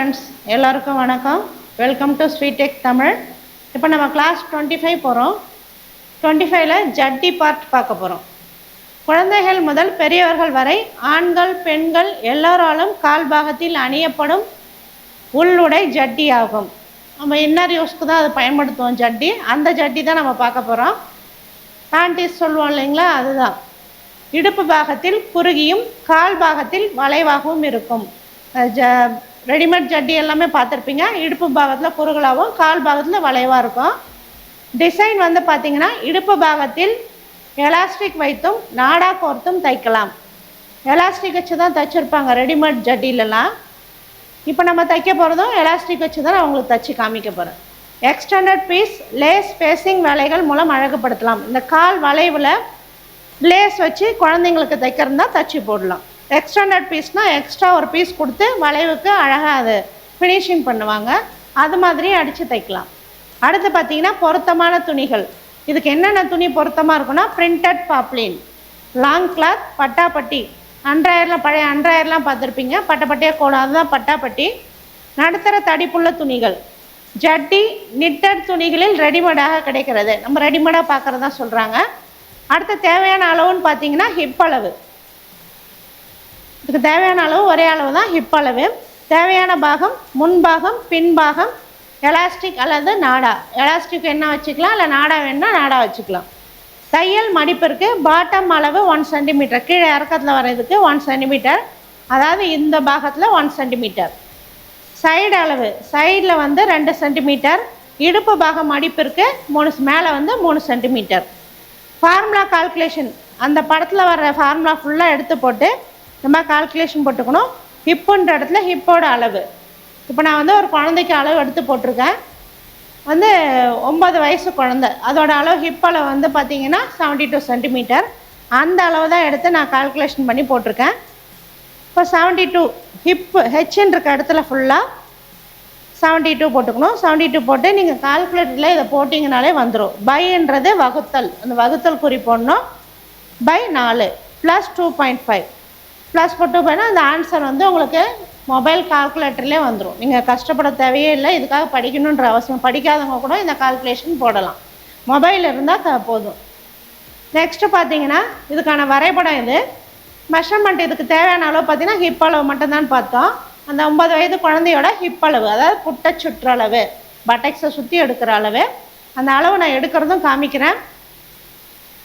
Friends எல்லாருக்கும் வணக்கம். Welcome to ஸ்வீடெக் Tamil இப்போ நம்ம கிளாஸ் டுவெண்ட்டி ஃபைவ் போகிறோம் டுவெண்ட்டி ஃபைவ்ல ஜட்டி பார்ட் பார்க்க போகிறோம் குழந்தைகள் முதல் பெரியவர்கள் வரை ஆண்கள் பெண்கள் எல்லோராலும் கால் பாகத்தில் அணியப்படும் உள்ளுடை ஜட்டி ஆகும். நம்ம இன்னர் யூஸ்க்கு தான் அதை பயன்படுத்துவோம் ஜட்டி அந்த ஜட்டி தான் நம்ம பார்க்க போகிறோம் பேண்டிஸ் சொல்லுவோம் இல்லைங்களா? அதுதான். இடுப்பு பாகத்தில் குறுகியும் கால் பாகத்தில் வளைவாகவும் இருக்கும். ஜ ரெடிமேட் ஜட்டி எல்லாமே பார்த்துருப்பீங்க. இடுப்பு பாகத்தில் குறுகலாகவும் கால் பாகத்தில் வளைவாக இருக்கும். டிசைன் வந்து பார்த்தீங்கன்னா இடுப்பு பாகத்தில் எலாஸ்டிக் வைத்தும் நாடா கோர்த்தும் தைக்கலாம். எலாஸ்டிக் வச்சு தான் தைச்சிருப்பாங்க ரெடிமேட் ஜட்டிலலாம் இப்போ நம்ம தைக்க போகிறதும் எலாஸ்டிக் வச்சு தான் நான் உங்களுக்கு தைச்சி காமிக்க போகிறேன் எக்ஸ்டெண்டட் பீஸ் லேஸ் ஃபேஸிங் வேலைகள் மூலம் அழகுபடுத்தலாம். இந்த கால் வளைவில் லேஸ் வச்சு குழந்தைங்களுக்கு தைக்கிறதா தைச்சி போடலாம். எக்ஸ்ட்ரா நட் பீஸ்னால் எக்ஸ்ட்ரா ஒரு பீஸ் கொடுத்து வளைவுக்கு அழகாக அது ஃபினிஷிங் பண்ணுவாங்க. அது மாதிரி அடித்து தைக்கலாம். அடுத்து பார்த்தீங்கன்னா பொருத்தமான துணிகள். இதுக்கு என்னென்ன துணி பொருத்தமாக இருக்குன்னா பிரிண்டட் பாப்ளின் லாங் கிளாத் பட்டாப்பட்டி. அன்றாயிரம்லாம் பழைய அன்றாயிரம்லாம் பார்த்துருப்பீங்க. பட்டப்பட்டியாக கோலம் அதுதான் பட்டாப்பட்டி. நடுத்தர தடிப்புள்ள துணிகள். ஜட்டி நிட்டட் துணிகளில் ரெடிமேடாக கிடைக்கிறது. நம்ம ரெடிமேடாக பார்க்குறதான் சொல்கிறாங்க அடுத்து தேவையான அளவுன்னு பார்த்தீங்கன்னா ஹிப் அளவு. இதுக்கு தேவையான அளவு ஒரே அளவு தான் ஹிப் அளவு. தேவையான பாகம் முன்பாகம் பின்பாகம் எலாஸ்டிக் அல்லது நாடா. எலாஸ்டிக் என்ன வச்சுக்கலாம்? இல்லை நாடா வேணுன்னா நாடா வச்சுக்கலாம். தையல் மடிப்பிற்கு பாட்டம் அளவு ஒன் சென்டிமீட்டர் கீழே இறக்கத்தில் வர்றதுக்கு ஒன் சென்டிமீட்டர் அதாவது இந்த பாகத்தில் ஒன் சென்டிமீட்டர் சைடு அளவு. சைடில் வந்து ரெண்டு சென்டிமீட்டர் இடுப்பு பாகம் மடிப்பிற்கு மூணு மேலே வந்து மூணு சென்டிமீட்டர் ஃபார்முலா கால்குலேஷன் அந்த படத்தில் வர்ற ஃபார்முலா ஃபுல்லாக எடுத்து போட்டு நம்ம கால்குலேஷன் போட்டுக்கணும். ஹிப்புன்ற இடத்துல ஹிப்போட அளவு. இப்போ நான் வந்து ஒரு குழந்தைக்கு அளவு எடுத்து போட்டிருக்கேன். வந்து ஒம்பது வயசு குழந்த. அதோட அளவு ஹிப் அளவு வந்து பார்த்தீங்கன்னா செவன்ட்டி டூ சென்டிமீட்டர் அந்த அளவு தான் எடுத்து நான் கால்குலேஷன் பண்ணி போட்டிருக்கேன். இப்போ செவன்ட்டி டூ ஹிப்பு ஹெச்ன்னு இருக்க இடத்துல ஃபுல்லாக செவன்ட்டி டூ போட்டுக்கணும். செவன்ட்டி டூ போட்டு நீங்கள் கால்குலேட்டரில் இதை போட்டிங்கனாலே வந்துடும் பைன்றது வகுத்தல். அந்த வகுத்தல் குறி போடணும். பை நாலு plus two point five plus போட்டு போனால் அந்த ஆன்சர் வந்து உங்களுக்கு மொபைல் கால்குலேட்டர்லேயே வந்துடும் நீங்கள் கஷ்டப்பட தேவையே இல்லை இதுக்காக படிக்கணுன்ற அவசியம். படிக்காதவங்க கூட இந்த கால்குலேஷன் போடலாம். மொபைல் இருந்தால் த போதும். நெக்ஸ்ட்டு பார்த்தீங்கன்னா இதுக்கான வரைபடம் இது. மெஷர்மெண்ட் இதுக்கு தேவையான அளவு பார்த்தீங்கன்னா ஹிப் அளவு மட்டும்தான் பார்த்தோம். அந்த ஒன்பது வயது குழந்தையோட ஹிப் அளவு அதாவது புட்ட சுற்றளவு பட்டக்ஸை சுற்றி எடுக்கிற அளவு. அந்த அளவு நான் எடுக்கிறதும் காமிக்கிறேன்.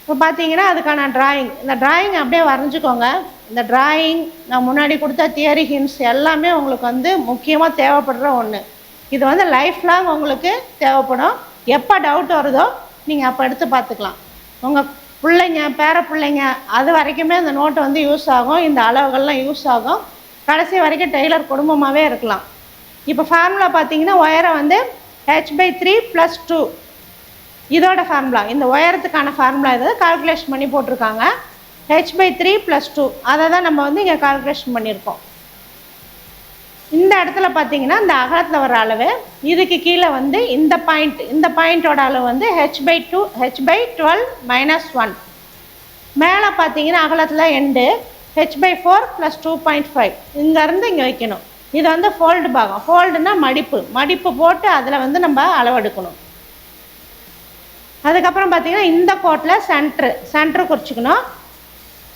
இப்போ பார்த்தீங்கன்னா அதுக்கான ட்ராயிங் இந்த ட்ராயிங் அப்படியே வரைஞ்சிக்கோங்க. இந்த டிராயிங் நான் முன்னாடி கொடுத்த தியரி ஹின்ஸ் எல்லாமே உங்களுக்கு வந்து முக்கியமாக தேவைப்படுற ஒன்று இது வந்து லைஃப் லாங் உங்களுக்கு தேவைப்படும். எப்போ டவுட் வருதோ நீங்கள் அப்போ எடுத்து பார்த்துக்கலாம். உங்கள் பிள்ளைங்க பேர பிள்ளைங்க அது வரைக்குமே அந்த நோட்டு வந்து யூஸ் ஆகும். இந்த அளவுகள்லாம் யூஸ் ஆகும். கடைசி வரைக்கும் டெய்லர் குடும்பமாகவே இருக்கலாம். இப்போ ஃபார்முலா பார்த்தீங்கன்னா ஒயரை வந்து H by three plus two இதோட ஃபார்முலா இந்த உயரத்துக்கான ஃபார்முலா இது. கால்குலேஷன் பண்ணி போட்டிருக்காங்க. H by three plus two அதை தான் நம்ம வந்து இங்கே கால்குலேஷன் பண்ணியிருக்கோம். இந்த இடத்துல பார்த்தீங்கன்னா இந்த அகலத்தில் வர அளவு இதுக்கு கீழே வந்து இந்த பாயிண்ட் இந்த பாயிண்ட்டோட அளவு வந்து H by two H by twelve minus one மேலே பார்த்தீங்கன்னா அகலத்தில் end H by four plus two point five இங்கேருந்து இங்கே வைக்கணும். இது வந்து ஃபோல்டு பாகம். ஃபோல்டுனா மடிப்பு. மடிப்பு போட்டு அதில் வந்து நம்ம அளவெடுக்கணும் அதுக்கப்புறம் பார்த்தீங்கன்னா இந்த கோட்டில் சென்ட்ரு சென்ட்ரு குறிச்சிக்கணும்.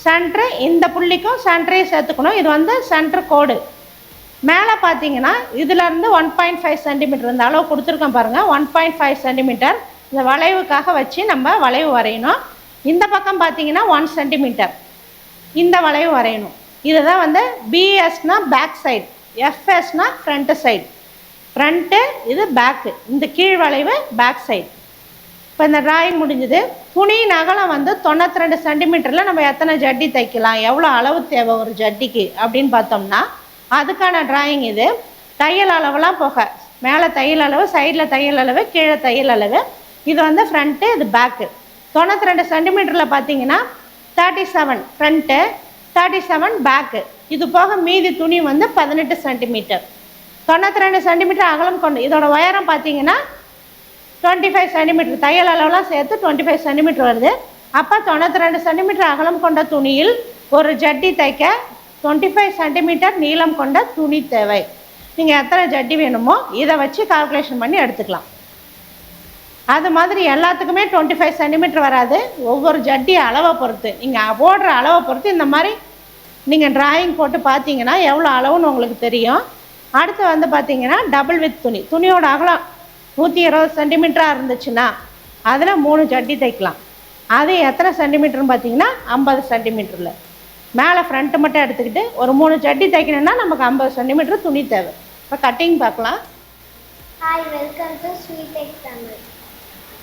சென்ட்ரு இந்த புள்ளிக்கும் சென்டரையும் சேர்த்துக்கணும். இது வந்து சென்ட்ரு கோடு மேலே பார்த்தீங்கன்னா இதுலேருந்து ஒன் பாயிண்ட் ஃபைவ் சென்டிமீட்டர் இந்த அளவு கொடுத்துருக்கோம் பாருங்கள் ஒன் பாயிண்ட் ஃபைவ் சென்டிமீட்டர் இந்த வளைவுக்காக வச்சு நம்ம வளைவு வரையணும். இந்த பக்கம் பார்த்தீங்கன்னா ஒன் சென்டிமீட்டர் இந்த வளைவு வரையணும். இதுதான் வந்து பிஎஸ்னா பேக் சைடு எஃப்எஸ்னா ஃப்ரண்ட்டு சைடு ஃப்ரண்ட்டு இது பேக்கு இந்த கீழ் வளைவு பேக் சைடு இப்போ இந்த டிராயிங் முடிஞ்சது. துணியின் அகலம் வந்து தொண்ணூற்றி ரெண்டு சென்டிமீட்டரில் நம்ம எத்தனை ஜட்டி தைக்கலாம்? எவ்வளோ அளவு தேவை ஒரு ஜட்டிக்கு? அப்படின்னு பார்த்தோம்னா அதுக்கான டிராயிங் இது. தையல் அளவுலாம் போக. மேலே தையல் அளவு சைடில் தையல் அளவு கீழே தையல் அளவு. இது வந்து ஃப்ரண்ட்டு இது பேக்கு தொண்ணூற்றி ரெண்டு சென்டிமீட்டரில் பார்த்தீங்கன்னா thirty seven front thirty seven back இது போக மீதி துணி வந்து பதினெட்டு சென்டிமீட்டர் தொண்ணூற்றி ரெண்டு சென்டிமீட்டர் அகலம் கொண்டு இதோட உயரம் பார்த்தீங்கன்னா டுவெண்ட்டி ஃபைவ் சென்டிமீட்டர் தையல் அளவெலாம் சேர்த்து டுவெண்ட்டி ஃபைவ் சென்டிமீட்டர் வருது. அப்போ தொண்ணூற்றி ரெண்டு சென்டிமீட்டர் அகலம் கொண்ட துணியில் ஒரு ஜட்டி தைக்க டுவெண்ட்டி ஃபைவ் சென்டிமீட்டர் நீளம் கொண்ட துணி தேவை. நீங்கள் எத்தனை ஜட்டி வேணுமோ இதை வச்சு கால்குலேஷன் பண்ணி எடுத்துக்கலாம். அது மாதிரி எல்லாத்துக்குமே டுவெண்ட்டி ஃபைவ் சென்டிமீட்டர் வராது. ஒவ்வொரு ஜட்டி அளவை பொறுத்து. நீங்கள் போடுற அளவை பொறுத்து இந்த மாதிரி நீங்கள் டிராயிங் போட்டு பார்த்தீங்கன்னா எவ்வளோ அளவுன்னு உங்களுக்கு தெரியும். அடுத்து வந்து பார்த்தீங்கன்னா டபுள் வித் துணி. துணியோட அகலம் நூற்றி இருபது சென்டிமீட்டராக இருந்துச்சுன்னா அதில் மூணு ஜட்டி தைக்கலாம். அது எத்தனை சென்டிமீட்டர்னு பார்த்தீங்கன்னா ஐம்பது சென்டிமீட்டரில் மேலே ஃப்ரண்ட்டு மட்டும் எடுத்துக்கிட்டு ஒரு மூணு ஜட்டி தைக்கணும்னா நமக்கு ஐம்பது சென்டிமீட்டர் துணி தேவை. இப்போ கட்டிங் பார்க்கலாம். Hi welcome to sweet egg Tamil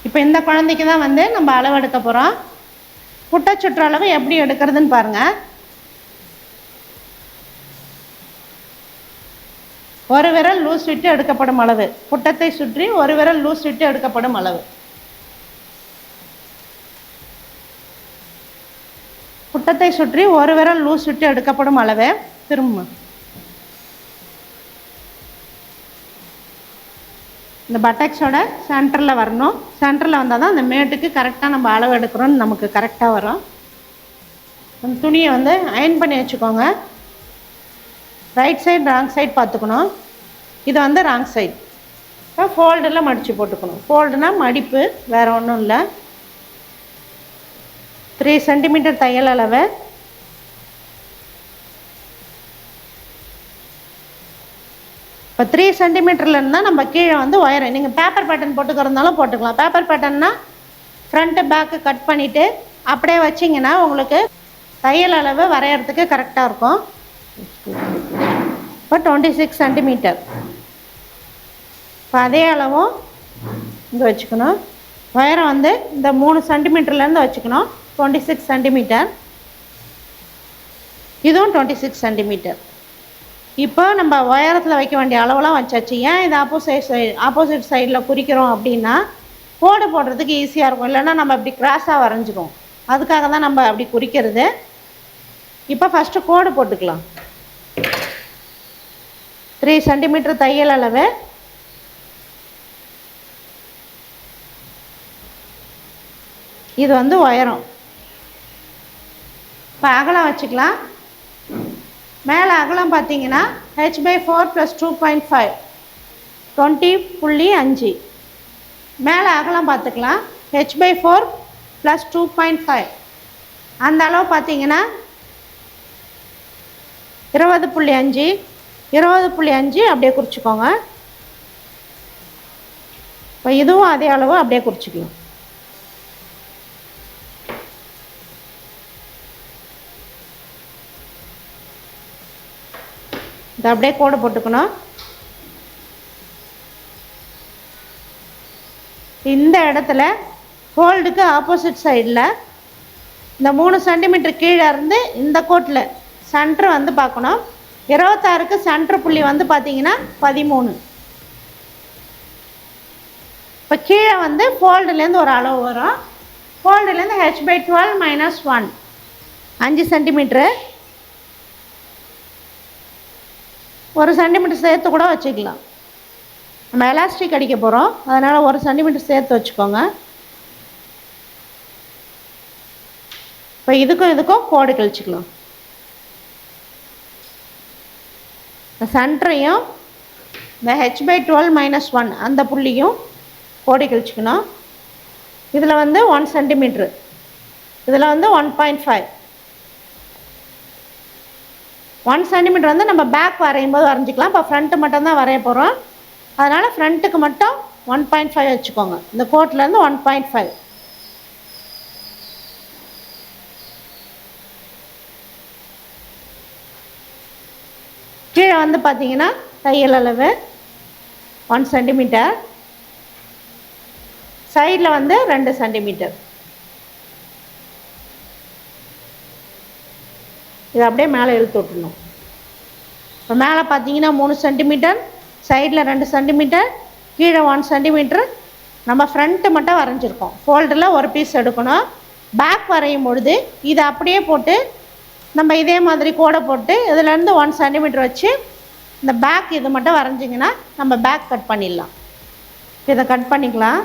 இப்போ இந்த குழந்தைக்கு தான் வந்து நம்ம அளவு எடுக்க போகிறோம் புட்டை சுற்றளவு எப்படி எடுக்கிறதுன்னு பாருங்கள் ஒரு விரல் லூஸ் விட்டு எடுக்கப்படும் அளவு. புட்டத்தை சுற்றி ஒரு விரல் லூஸ் விட்டு எடுக்கப்படும் அளவு. புட்டத்தை சுற்றி ஒரு விரல் லூஸ் விட்டு எடுக்கப்படும் அளவு திரும்ப இந்த பட்டக்ஸோட சென்டரில் வரணும். சென்டரில் வந்தால் தான் அந்த மேட்டுக்கு கரெக்டாக நம்ம அளவு எடுக்கிறோன்னு நமக்கு கரெக்டாக வரும். அந்த துணியை வந்து அயன் பண்ணி வச்சுக்கோங்க. ரைட் சைடு ராங் சைடு பார்த்துக்கணும். இது வந்து ராங் சைடு இப்போ மடித்து போட்டுக்கணும். ஃபோல்டுனா மடிப்பு வேறு ஒன்றும் இல்லை. த்ரீ சென்டிமீட்டர் தையல் அளவு. இப்போ த்ரீ சென்டிமீட்டரில் இருந்தால் நம்ம கீழே வந்து ஒயரை நீங்கள் பேப்பர் பேட்டர்ன் போட்டுக்கிறதுனாலும் போட்டுக்கலாம். பேப்பர் பேட்டர்னா ஃப்ரண்ட்டு பேக்கு கட் பண்ணிவிட்டு அப்படியே வச்சிங்கன்னா உங்களுக்கு தையல் அளவு வரையறதுக்கு கரெக்டாக இருக்கும். இப்போ டுவெண்ட்டி சிக்ஸ் சென்டிமீட்டர் இப்போ அதே அளவும் இங்கே வச்சுக்கணும். உயரம் வந்து இந்த மூணு சென்டிமீட்டர்லேருந்து வச்சுக்கணும். டுவெண்ட்டி சிக்ஸ் சென்டிமீட்டர் இதுவும் டுவெண்ட்டி சிக்ஸ் சென்டிமீட்டர் இப்போ நம்ம உயரத்தில் வைக்க வேண்டிய அளவெல்லாம் வச்சாச்சு. ஏன் இது ஆப்போசிட் சைடு ஆப்போசிட் சைடில் குறிக்கிறோம் அப்படின்னா கோடு போடுறதுக்கு ஈஸியாக இருக்கும். இல்லைன்னா நம்ம இப்படி கிராஸாக வரைஞ்சிரும் அதுக்காக தான் நம்ம அப்படி குறிக்கிறது. இப்போ ஃபஸ்ட்டு கோடு போட்டுக்கலாம். த்ரீ சென்டிமீட்டர் தையல் அளவு. இது வந்து உயரம். இப்போ அகலம் வச்சுக்கலாம். மேலே அகலம் பார்த்தீங்கன்னா H by four plus two point five twenty புள்ளி அஞ்சு. மேலே அகலம் பார்த்துக்கலாம். H by four plus two point five அந்த அளவு பார்த்தீங்கன்னா இருபது புள்ளி அஞ்சு. இருபது புள்ளி அஞ்சு அப்படியே குறிச்சிக்கோங்க. இப்போ இதுவும் அதே அளவு அப்படியே குறிச்சிக்கலாம். இதை அப்படியே கோடு போட்டுக்கணும். இந்த இடத்துல ஃபோல்டுக்கு ஆப்போசிட் சைடில் இந்த மூணு சென்டிமீட்டர் கீழே இருந்து இந்த கோட்டில் சென்டர் வந்து பார்க்கணும். இருபத்தாறுக்கு சென்ட்ரு புள்ளி வந்து பார்த்தீங்கன்னா பதிமூணு. இப்போ கீழே வந்து ஃபோல்டுலேருந்து ஒரு அளவு வரும். ஃபோல்டுலேருந்து H by twelve minus one அஞ்சு சென்டிமீட்ரு ஒரு சென்டிமீட்டர் சேர்த்து கூட வச்சுக்கலாம். நம்ம எலாஸ்டிக் அடிக்க போகிறோம் அதனால் ஒரு சென்டிமீட்டர் சேர்த்து வச்சுக்கோங்க. இப்போ இதுக்கும் இதுக்கும் கோடு கழிச்சிக்கலாம் இந்த சென்டரையும் இந்த H by twelve minus one அந்த புள்ளியும் கோடி கழிச்சுக்கணும். இதில் வந்து ஒன் சென்டிமீட்ரு இதில் வந்து one point five one centimetre வந்து நம்ம பேக் வரையும் போது வரைஞ்சிக்கலாம். இப்போ ஃப்ரண்ட்டு மட்டும்தான் வரைய போகிறோம் அதனால் ஃப்ரண்ட்டுக்கு மட்டும் ஒன் பாயிண்ட் ஃபைவ் வச்சுக்கோங்க. இந்த கோட்லேருந்து ஒன் பாயிண்ட் ஃபைவ் வந்து பார்த்தீங்கன்னா தையல் அளவு ஒன் சென்டிமீட்டர் சைடில் வந்து ரெண்டு சென்டிமீட்டர் இது அப்படியே மேலே இழுத்து விட்டுணும் இப்போ மேலே பார்த்தீங்கன்னா மூணு சென்டிமீட்டர் சைடில் ரெண்டு சென்டிமீட்டர் கீழே ஒன் சென்டிமீட்டர் நம்ம ஃப்ரண்ட்டு மட்டும் வரைஞ்சிருக்கோம். ஃபோல்டரில் ஒரு பீஸ் எடுக்கணும். பேக் வரையும் பொழுது இதை அப்படியே போட்டு நம்ம இதே மாதிரி கோடை போட்டு இதுலேருந்து ஒன் சென்டிமீட்டர் வச்சு இந்த பேக் இது மட்டும் வரைஞ்சிங்கன்னா நம்ம பேக் கட் பண்ணிடலாம். இதை கட் பண்ணிக்கலாம்.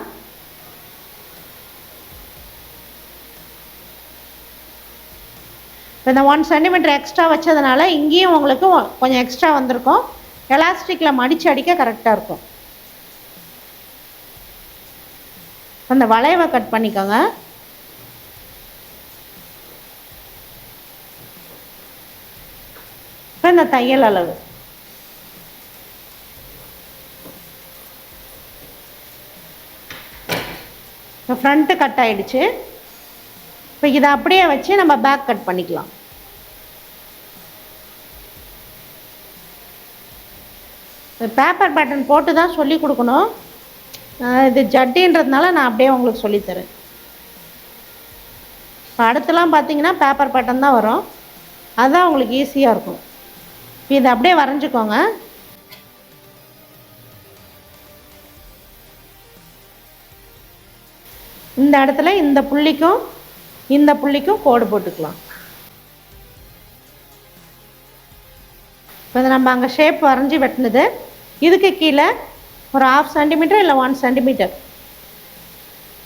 இப்போ இந்த ஒன் சென்டிமீட்டர் எக்ஸ்ட்ரா வச்சதுனால இங்கேயும் உங்களுக்கு கொஞ்சம் எக்ஸ்ட்ரா வந்திருக்கும். எலாஸ்டிக்கில் மடித்து அடிக்க கரெக்டாக இருக்கும். அந்த வளைவை கட் பண்ணிக்கோங்க. இப்போ இந்த தையல் அளவு. இப்போ ஃப்ரண்ட்டு கட் ஆயிடுச்சு. இப்போ இதை அப்படியே வச்சு நம்ம பேக் கட் பண்ணிக்கலாம். பேப்பர் பேட்டர்ன் போட்டு தான் சொல்லி கொடுக்கணும். இது ஜட்டின்றதுனால நான் அப்படியே உங்களுக்கு சொல்லித்தரேன் இப்போ அடுத்தலாம் பார்த்தீங்கன்னா பேப்பர் பேட்டர்ன் தான் வரும். அதுதான் உங்களுக்கு ஈஸியாக இருக்கும். இதை அப்படியே வரைஞ்சிக்கோங்க. இந்த இடத்துல இந்த புள்ளிக்கும் இந்த புள்ளிக்கும் கோடு போட்டுக்கலாம். இப்போ நம்ம அங்கே ஷேப் வரைஞ்சி வெட்டினது. இதுக்கு கீழே ஒரு ஆஃப் சென்டிமீட்டர் இல்லை ஒன் சென்டிமீட்டர்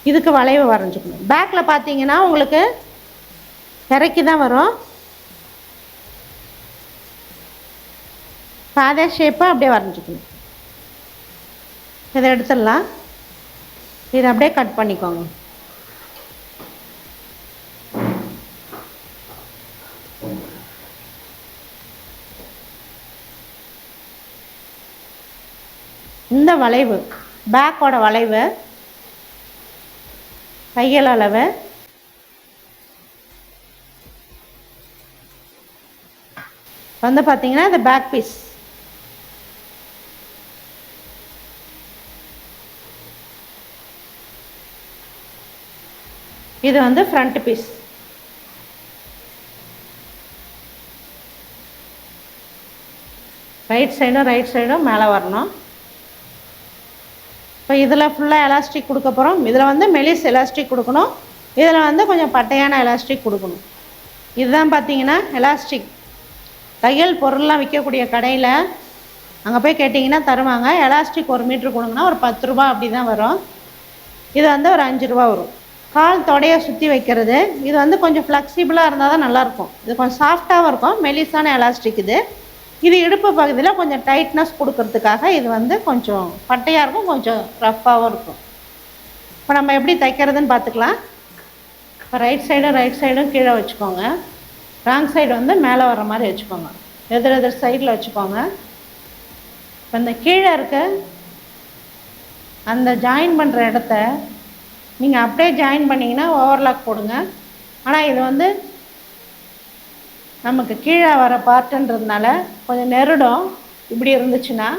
இதுக்கு வளைவு வரைஞ்சிக்கணும். பேக்கில் பார்த்தீங்கன்னா உங்களுக்கு இறக்கி தான் வரும். இப்போ ஷேப்பாக ஷேப்பை அப்படியே வரைஞ்சிக்கணும். இதை எடுத்துடலாம். இதை அப்படியே கட் பண்ணிக்கோங்க. இந்த வளைவு பேக்கோட வளைவு தையல் அளவு வந்து பார்த்தீங்கன்னா இந்த பேக் பீஸ் இது வந்து ஃப்ரண்ட் பீஸ் ரைட் சைடும் ரைட் சைடும் மேலே வரணும். இப்போ இதில் ஃபுல்லாக எலாஸ்டிக் கொடுக்க போகிறோம் இதில் வந்து மெலிஸ் எலாஸ்டிக் கொடுக்கணும். இதில் வந்து கொஞ்சம் பட்டையான எலாஸ்டிக் கொடுக்கணும். இதுதான் பார்த்தீங்கன்னா எலாஸ்டிக் தையல் பொருள்லாம் விற்கக்கூடிய கடையில் அங்கே போய் கேட்டிங்கன்னா தருவாங்க. எலாஸ்டிக் ஒரு மீட்ரு கொடுங்கன்னா ஒரு பத்து ரூபா அப்படி தான் வரும். இது வந்து ஒரு அஞ்சு ரூபா வரும். கால் தொடையை சுற்றி வைக்கிறது. இது வந்து கொஞ்சம் ஃப்ளெக்சிபிளாக இருந்தால் தான் நல்லாயிருக்கும். இது கொஞ்சம் சாஃப்டாகவும் இருக்கும். மெலிசான எலாஸ்டிக் இது. இது இடுப்பு பகுதியில் கொஞ்சம் டைட்னஸ் கொடுக்கறதுக்காக இது வந்து கொஞ்சம் பட்டையாக இருக்கும் கொஞ்சம் ரஃப்பாகவும் இருக்கும். இப்போ நம்ம எப்படி தைக்கிறதுன்னு பார்த்துக்கலாம். இப்போ ரைட் சைடும் ரைட் சைடும் கீழே வச்சுக்கோங்க. ராங் சைடு வந்து மேலே வர மாதிரி வச்சுக்கோங்க. எதிர் எதிர் சைடில் வச்சுக்கோங்க. இப்போ இந்த கீழே இருக்க அந்த ஜாயின் பண்ணுற இடத்த நீங்கள் அப்படியே ஜாயின் பண்ணிங்கன்னா ஓவர்லாக் போடுங்க. ஆனால் இது வந்து நமக்கு கீழே வர பார்ட்டுன்றதுனால கொஞ்சம் நெருடும் இப்படி இருந்துச்சுன்னா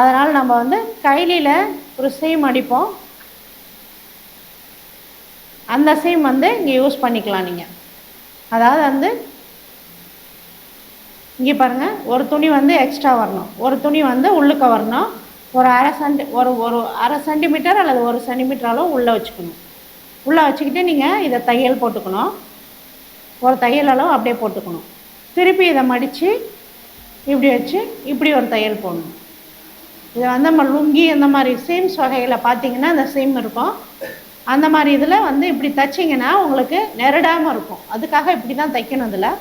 அதனால் நம்ம வந்து கைலியில் ஒரு சீம் அடிப்போம். அந்த சீம் வந்து இங்கே யூஸ் பண்ணிக்கலாம் நீங்கள் அதாவது வந்து இங்கே பாருங்கள் ஒரு துணி வந்து எக்ஸ்ட்ரா வரணும். ஒரு துணி வந்து உள்ளுக்க வரணும். ஒரு அரை சென்டி ஒரு ஒரு அரை சென்டிமீட்டர் அல்லது ஒரு சென்டிமீட்டர் அளவு உள்ளே வச்சுக்கணும். உள்ளே வச்சுக்கிட்டு நீங்கள் இதை தையல் போட்டுக்கணும். ஒரு தையல் அளவு அப்படியே போட்டுக்கணும். திருப்பி இதை மடித்து இப்படி வச்சு இப்படி ஒரு தையல் போடணும். இதை வந்து நம்ம லுங்கி இந்த மாதிரி சீம்ஸ் வகையில் பார்த்தீங்கன்னா அந்த சீம் இருக்கும். அந்த மாதிரி இதில் வந்து இப்படி தைச்சிங்கன்னா உங்களுக்கு நெருடாமல் இருக்கும். அதுக்காக இப்படி தான் தைக்கணும் இதில்.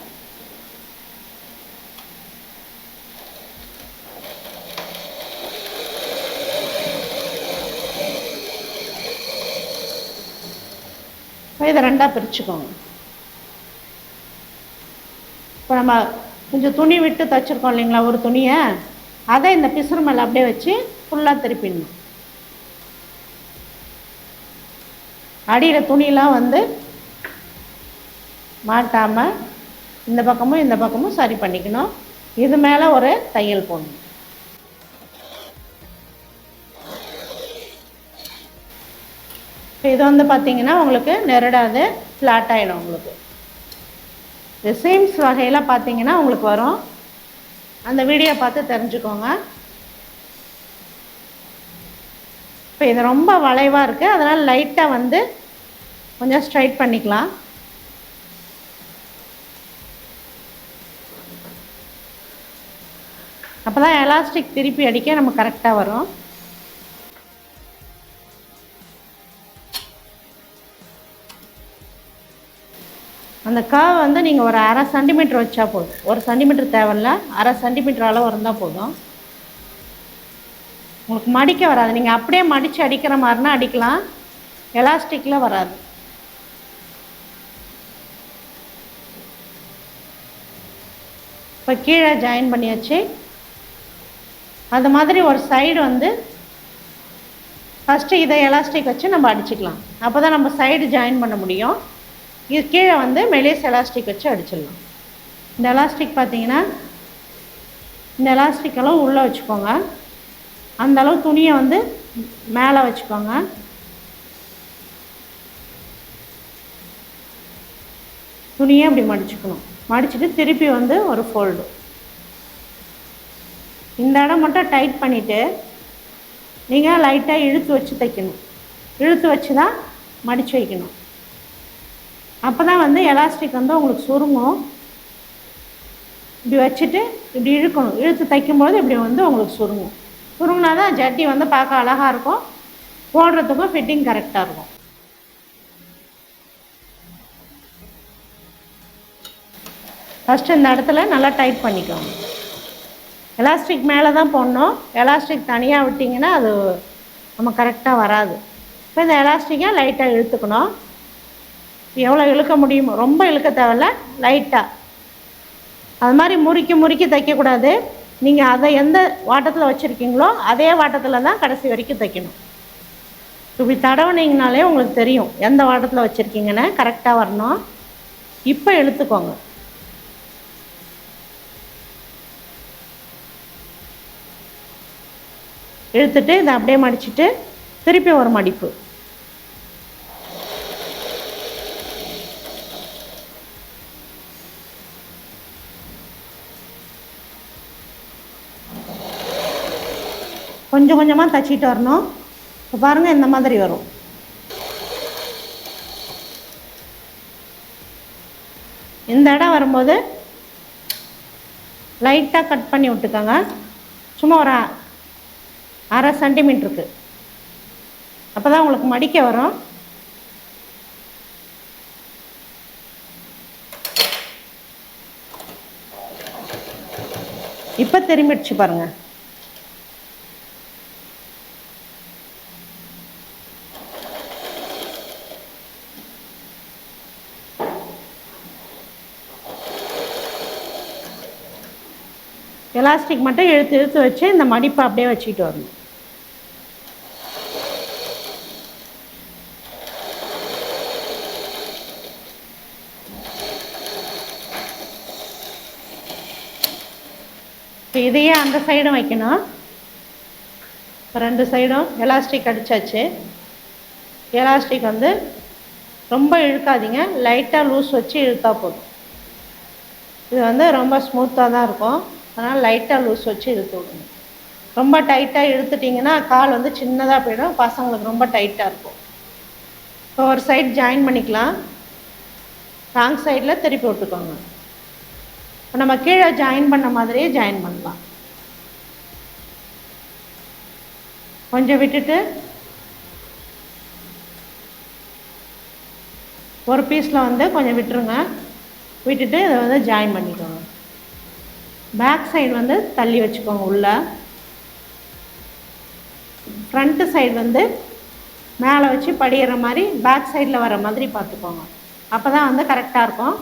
இதை ரெண்டாக பிரிச்சுக்கோங்க. இப்போ நம்ம கொஞ்சம் துணி விட்டு தைச்சிருக்கோம் இல்லைங்களா ஒரு துணியை அதை இந்த பிசுறு மேலே அப்படியே வச்சு ஃபுல்லாக திருப்பிடணும். அடியில் துணியெலாம் வந்து மாட்டாமல் இந்த பக்கமும் இந்த பக்கமும் சரி பண்ணிக்கணும். இது மேலே ஒரு தையல் போடணும். இது வந்து பார்த்தீங்கன்னா உங்களுக்கு நெருடாது ஃப்ளாட் ஆகிடும் உங்களுக்கு. இந்த வகையில் பார்த்தீங்கன்னா உங்களுக்கு வரும். அந்த வீடியோ பார்த்து தெரிஞ்சுக்கோங்க. இப்போ இது ரொம்ப வளைவாக இருக்குது அதனால் லைட்டாக வந்து கொஞ்சம் ஸ்ட்ரைட் பண்ணிக்கலாம். அப்போ தான் எலாஸ்டிக் திருப்பி அடிக்க நம்ம கரெக்டாக வரும். அந்த கர்வ் வந்து நீங்கள் ஒரு அரை சென்டிமீட்டர் வச்சா போதும். ஒரு சென்டிமீட்டர் தேவையில்ல அரை சென்டிமீட்டர் அளவு இருந்தால் போதும். உங்களுக்கு மடிக்க வராது. நீங்கள் அப்படியே மடித்து அடிக்கிற மாதிரினா அடிக்கலாம். எலாஸ்டிக்கில் வராது. இப்போ கீழே ஜாயின் பண்ணியாச்சு. அது மாதிரி ஒரு சைடு வந்து ஃபஸ்ட்டு இதை எலாஸ்டிக் வச்சு நம்ம அடிச்சுக்கலாம். அப்போ தான் நம்ம சைடு ஜாயின் பண்ண முடியும். இது கீழே வந்து மெலேஸ் எலாஸ்டிக் வச்சு அடிச்சிடலாம். இந்த எலாஸ்டிக் பார்த்தீங்கன்னா இந்த எலாஸ்டிக் அளவு உள்ளே வச்சுக்கோங்க. அந்த அளவு துணியை வந்து மேலே வச்சுக்கோங்க. துணியை அப்படி மடிச்சுக்கணும். மடிச்சுட்டு திருப்பி வந்து ஒரு ஃபோல்டு இந்த இடம் மட்டும் டைட் பண்ணிவிட்டு நீங்கள் லைட்டாக இழுத்து வச்சு தைக்கணும். இழுத்து வச்சு தான் மடித்து வைக்கணும். அப்போ தான் வந்து எலாஸ்டிக் வந்து உங்களுக்கு சுருங்கும். இப்படி வச்சுட்டு இப்படி இழுக்கணும். இழுத்து தைக்கும்போது இப்படி வந்து உங்களுக்கு சுருங்கும். சுருங்கினா தான் ஜட்டி வந்து பார்க்க அழகாக இருக்கும். போடுறதுக்கும் ஃபிட்டிங் கரெக்டாக இருக்கும். ஃபஸ்ட்டு இந்த இடத்துல நல்லா டைட் பண்ணிக்கோங்க. எலாஸ்டிக் மேலே தான் போடணும். எலாஸ்டிக் தனியாக விட்டிங்கன்னா அது நம்ம கரெக்டாக வராது. இப்போ இந்த எலாஸ்டிக்கை லைட்டாக இழுத்துக்கணும். எவ்வளோ இழுக்க முடியுமோ ரொம்ப இழுக்க தேவையில்ல லைட்டாக அது மாதிரி முறுக்கி முறுக்கி தைக்கக்கூடாது. நீங்கள் அதை எந்த வாட்டத்தில் வச்சுருக்கீங்களோ அதே வாட்டத்தில் தான் கடைசி வரைக்கும் தைக்கணும். இப்படி தடவுனீங்கனாலே உங்களுக்கு தெரியும் எந்த வாட்டத்தில் வச்சுருக்கீங்கன்னு கரெக்டாக வரணும். இப்போ இழுத்துக்கோங்க. இழுத்துட்டு இதை அப்படியே மடிச்சுட்டு திருப்பி ஒரு மடிப்பு. கொஞ்சம் கொஞ்சமாக தச்சிட்டு வரணும். இப்போ பாருங்கள் இந்த மாதிரி வரும். இந்த இடம் வரும்போது லைட்டாக கட் பண்ணி விட்டுக்கோங்க. சும்மா ஒரு அரை சென்டிமீட்டருக்கு அப்போ தான் உங்களுக்கு மடிக்க வரும். இப்போ திரும்பிடுச்சு பாருங்கள் எலாஸ்டிக் மட்டும் இழுத்து இழுத்து வச்சு இந்த மடிப்பை அப்படியே வச்சுக்கிட்டு வரணும். இப்போ இதையே அந்த சைடும் வைக்கணும். இப்போ ரெண்டு சைடும் எலாஸ்டிக் அடிச்சாச்சு. எலாஸ்டிக் வந்து ரொம்ப இழுக்காதீங்க. லைட்டாக லூஸ் வச்சு இழுத்தா போதும். இது வந்து ரொம்ப ஸ்மூத்தாக தான் இருக்கும். அதனால் லைட்டாக லூஸ் வச்சு இழுத்து விடுங்க ரொம்ப டைட்டாக இழுத்துட்டிங்கன்னா கால் வந்து சின்னதாக போயிடும். பசங்களுக்கு ரொம்ப டைட்டாக இருக்கும். இப்போ ஒரு சைட் ஜாயின் பண்ணிக்கலாம். ராங் சைடில் திருப்பி விட்டுக்கோங்க. இப்போ நம்ம கீழே ஜாயின் பண்ண மாதிரியே ஜாயின் பண்ணலாம். கொஞ்சம் விட்டுட்டு ஒரு பீஸில் வந்து கொஞ்சம் விட்டுருங்க. விட்டுட்டு இதை வந்து ஜாயின் பண்ணிக்கோங்க. பேக் சைடு வந்து தள்ளி வச்சுக்கோங்க உள்ள. ஃப்ரண்ட்டு சைடு வந்து மேலே வச்சு படியிற மாதிரி பேக் சைடில் வர மாதிரி பார்த்துக்கோங்க. அப்போ தான் வந்து கரெக்டாக இருக்கும்.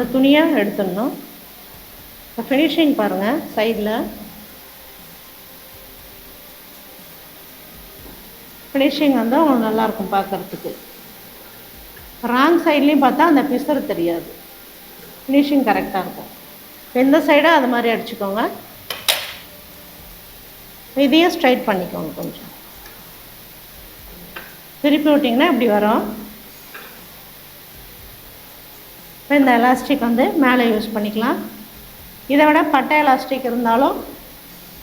இந்த துணியாக எடுத்துடணும். இப்போ ஃபினிஷிங் பாருங்கள் சைடில் ஃபினிஷிங் வந்து உங்களுக்கு நல்லாயிருக்கும் பார்க்குறதுக்கு. ராங் சைட்லேயும் பார்த்தா அந்த பிசர் தெரியாது. ஃபினிஷிங் கரெக்டாக இருக்கும். எந்த சைடோ அது மாதிரி அடிச்சுக்கோங்க. இதையும் ஸ்ட்ரைட் பண்ணிக்கோங்க கொஞ்சம். திருப்பி விட்டிங்கன்னா இப்படி வரும். இப்போ இந்த எலாஸ்டிக் வந்து மேலே யூஸ் பண்ணிக்கலாம். இதை விட பட்டை எலாஸ்டிக் இருந்தாலும்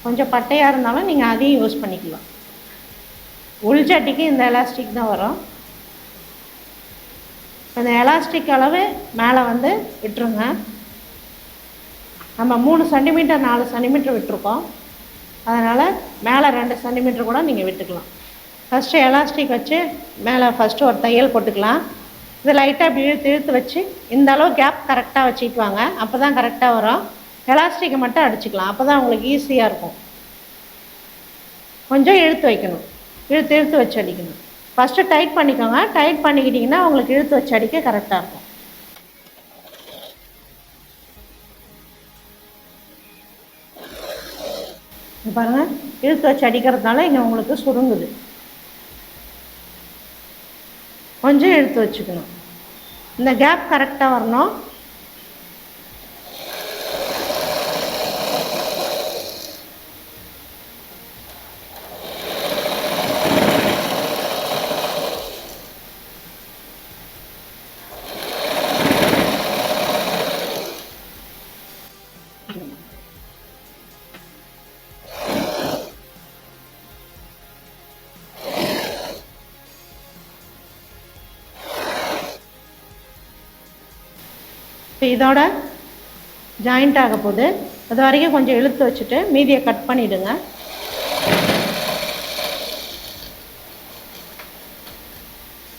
கொஞ்சம் பட்டையாக இருந்தாலும் நீங்கள் அதையும் யூஸ் பண்ணிக்கலாம். உள் சட்டிக்கு இந்த எலாஸ்டிக் தான் வரும். அந்த எலாஸ்டிக் அளவு மேலே வந்து விட்டுருங்க. நம்ம மூணு சென்டிமீட்டர் நாலு சென்டிமீட்டர் விட்டுருக்கோம். அதனால் மேலே ரெண்டு சென்டிமீட்டர் கூட நீங்கள் விட்டுக்கலாம். ஃபஸ்ட்டு எலாஸ்டிக் வச்சு மேலே ஃபஸ்ட்டு ஒரு தையல் போட்டுக்கலாம். இது லைட்டாக இப்படி இழுத்து இழுத்து வச்சு இந்த அளவு கேப் கரெக்டாக வச்சுட்டு வாங்க. அப்போ தான் கரெக்டாக வரும். எலாஸ்டிக்கை மட்டும் அடிச்சுக்கலாம். அப்போ தான் உங்களுக்கு ஈஸியாக இருக்கும். கொஞ்சம் இழுத்து வைக்கணும். இழுத்து இழுத்து வச்சு அடிக்கணும். ஃபஸ்ட்டு டைட் பண்ணிக்கோங்க. டைட் பண்ணிக்கிட்டிங்கன்னா உங்களுக்கு இழுத்து வச்சு அடிக்க கரெக்டாக இருக்கும். பாருங்கள் இழுத்து வச்சு அடிக்கிறதுனால இங்கே உங்களுக்கு சுருங்குது. கொஞ்சம் எடுத்து வச்சுக்கணும். இந்த கேப் கரெக்டாக வரணும். இப்போ இதோட ஜாயிண்ட் ஆக போகுது. அது வரைக்கும் கொஞ்சம் இழுத்து வச்சுட்டு மீதியை கட் பண்ணிவிடுங்க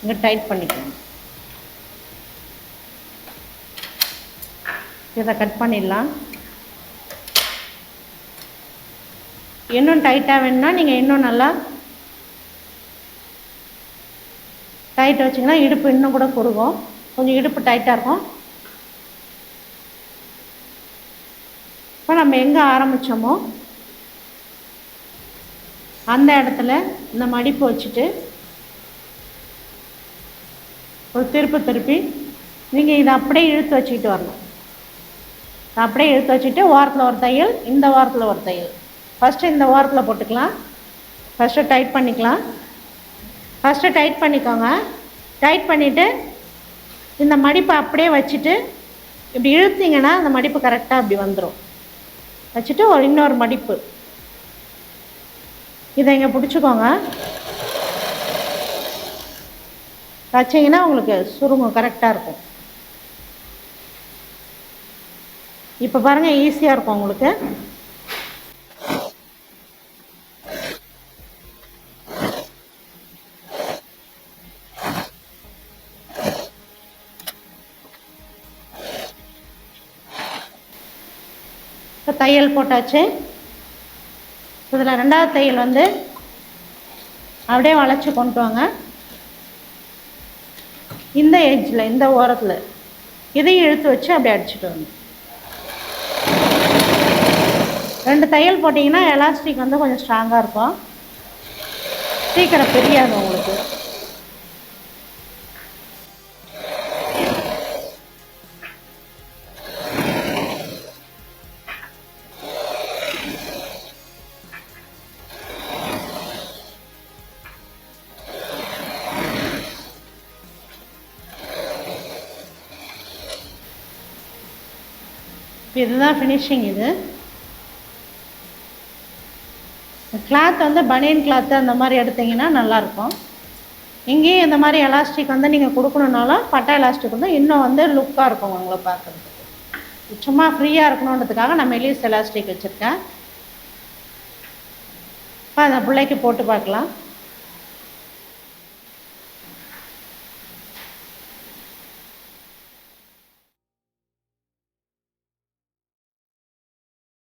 இங்கே டைட் பண்ணிக்கோங்க. இதை கட் பண்ணிடலாம். இன்னும் டைட்டாக வேணும்னா நீங்கள் இன்னும் நல்லா டைட் வச்சிங்கன்னா இடுப்பு இன்னும் கூட குறுகும் கொஞ்சம் இடுப்பு டைட்டாக இருக்கும். இப்போ நம்ம எங்கே ஆரம்பித்தோமோ அந்த இடத்துல இந்த மடிப்பு வச்சுட்டு ஒரு திருப்பு திருப்பி நீங்கள் இதை அப்படியே இழுத்து வச்சுக்கிட்டு வரணும். அப்படியே இழுத்து வச்சுட்டு ஓரத்தில் ஒரு தையல் இந்த ஓரத்தில் ஒரு தையல். ஃபஸ்ட்டு இந்த ஓரத்தில் போட்டுக்கலாம். ஃபஸ்ட்டு டைட் பண்ணிக்கலாம். ஃபஸ்ட்டு டைட் பண்ணிக்கோங்க. டைட் பண்ணிவிட்டு இந்த மடிப்பை அப்படியே வச்சுட்டு இப்படி இழுத்திங்கன்னா அந்த மடிப்பு கரெக்டாக இப்படி வந்துடும் வச்சுட்டு ஒரு இன்னொரு மடிப்பு. இதை இங்கே பிடிச்சிக்கோங்க. வச்சிங்கன்னா உங்களுக்கு சுருங்கும் கரெக்டாக இருக்கும். இப்போ பாருங்கள் ஈஸியாக இருக்கும் உங்களுக்கு. தையல் போட்டாச்சு. இதில் ரெண்டாவது தையல் வந்து அப்படியே வளைச்சி கொண்டு வாங்க. இந்த எஜ்ஜில் இந்த ஓரத்தில் இதையும் இழுத்து வச்சு அப்படியே அடிச்சுட்டு வந்து ரெண்டு தையல் போட்டிங்கன்னா எலாஸ்டிக் வந்து கொஞ்சம் ஸ்ட்ராங்காக இருக்கும். சீக்கிரம் பிரியாது உங்களுக்கு. இதுதான் ஃபினிஷிங் இது. கிளாத் வந்து பனியன் கிளாத்து அந்த மாதிரி எடுத்தீங்கன்னா நல்லாயிருக்கும். இங்கேயும் இந்த மாதிரி எலாஸ்டிக் வந்து நீங்கள் கொடுக்கணுன்னாலும் பட்டை எலாஸ்டிக் வந்து இன்னும் வந்து லுக்காக இருக்கும் உங்களை பார்க்குறதுக்கு. சும்மா ஃப்ரீயாக இருக்கணுன்றதுக்காக நான் மெலிஸ் எலாஸ்டிக் வச்சுருக்கேன். இப்போ அந்த பிள்ளைக்கு போட்டு பார்க்கலாம்.